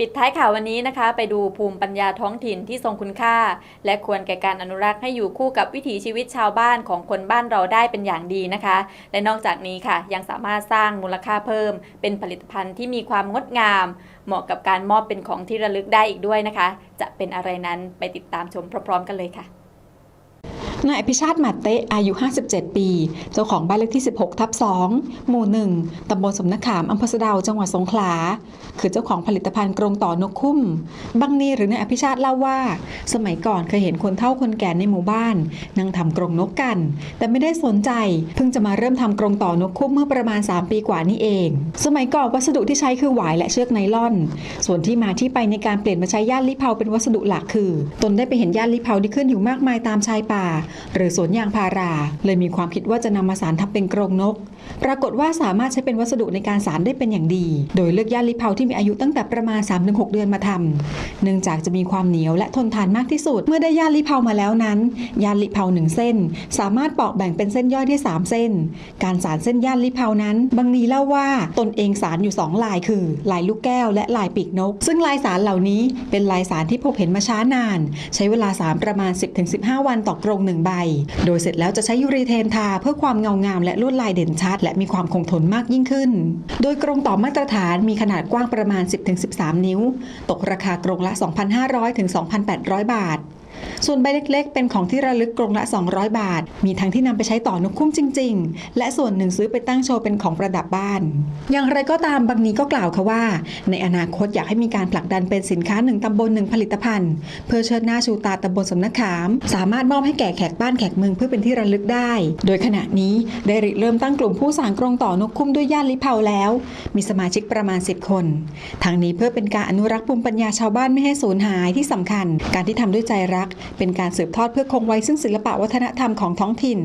ปิดท้ายข่าววันนี้นะคะ ไปดูภูมิปัญญาท้องถิ่นที่ทรงคุณค่า และควรแก่การอนุรักษ์ให้อยู่คู่กับวิถีชีวิตชาวบ้านของคนบ้านเราได้เป็นอย่างดีนะคะ และนอกจากนี้ค่ะ ยังสามารถสร้างมูลค่าเพิ่ม เป็นผลิตภัณฑ์ที่มีความงดงาม เหมาะกับการมอบเป็นของที่ระลึกได้อีกด้วยนะคะ จะเป็นอะไรนั้นไปติดตามชมพร้อมๆ กันเลยค่ะ นายอภิชาติหมัดเตะอายุ 57 ปี เจ้าของบ้านเลขที่ 16 ทับ 2 หมู่ 1 ตำบลสมนักขามอำเภอสะดาวจังหวัดสงขลา คือเจ้าของผลิตภัณฑ์กรงต่อนกคุ้ม บังนีหรือนายอภิชาติเล่าว่า สมัยก่อนเคยเห็นคนเฒ่าคนแก่ในหมู่บ้าน นั่งทำกรงนกกัน แต่ไม่ได้สนใจ เพิ่งจะมาเริ่มทำกรงต่อนกคุ้มเมื่อประมาณ 3 ปีกว่านี้เอง สมัยก่อนวัสดุที่ใช้คือหวายและเชือกไนล่อน ส่วนที่มาที่ไปในการเปลี่ยนมาใช้ย่านลิเผาเป็นวัสดุหลักคือ ตนได้ไปเห็นย่านลิเผาที่ขึ้นอยู่มากมายตามชายป่าหรือสวนยางพารา เลยมีความคิดว่าจะนำมาสารทำเป็นกรงนก ปรากฏว่าสามารถใช้เป็นวัสดุในการสารได้เป็นอย่างดี โดยเลือกย่านลิเผาที่มีอายุตั้งแต่ประมาณ 3-6 เดือนมาทำเนื่องจากจะมีความเหนียวและทนทานมากที่สุด เมื่อได้ย่านลิเผามาแล้วนั้นย่านลิเผาหนึ่งเส้น สามารถปอกแบ่งเป็นเส้นย่อยได้สามเส้น การสารเส้นย่านลิเผานั้น บางนีเล่าว่าตนเองสารอยู่สองลายคือ ลายลูกแก้วและลายปีกนก ซึ่งลายสารเหล่านี้เป็นลายสารที่พบเห็นมาช้านาน ใช้เวลาสารประมาณ 10-15 วันต่อกรงหนึ่งใบ โดยเสร็จแล้วจะใช้ยูรีเทนทาเพื่อความเงางามและลวดลายเด่นชัด และมีความคงทนมากยิ่งขึ้น โดยกรงต่อมาตรฐานมีขนาดกว้างประมาณ 10-13 นิ้ว ตกราคากรงละ 2,500-2,800 บาท ส่วนใบเล็กๆ เป็นของที่ระลึกกรงละ 200 บาท มีทั้งที่นำไปใช้ต่อนกคุ้มจริง ๆ และส่วนหนึ่งซื้อไปตั้งโชว์เป็นของประดับบ้าน อย่างไรก็ตามบางนี้ก็กล่าวค่ะว่า ในอนาคตอยากให้มีการผลักดันเป็นสินค้าหนึ่งตำบลหนึ่งผลิตภัณฑ์ เพื่อเชิดหน้าชูตาตำบลสำนักขาม สามารถมอบให้แก่แขกบ้านแขกเมืองเพื่อเป็นที่ระลึกได้ โดยขณะนี้ได้ริเริ่มตั้งกลุ่มผู้สานกรงต่อนกคุ้มด้วยย่านลิเผาแล้ว มีสมาชิกประมาณ 10 คนทางนี้เพื่อเป็นการอนุรักษ์ภูมิปัญญาชาวบ้านไม่ให้สูญหายที่สำคัญ การที่ทำด้วยใจรักเป็นการสืบทอดเพื่อคงไว้ซึ่งศิลปะวัฒนธรรมของท้องถิ่น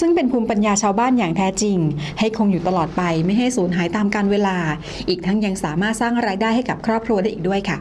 ซึ่งเป็นภูมิปัญญาชาวบ้านอย่างแท้จริง ให้คงอยู่ตลอดไปไม่ให้สูญหายตามกาลเวลา อีกทั้งยังสามารถสร้างรายได้ให้กับครอบครัวได้อีกด้วยค่ะ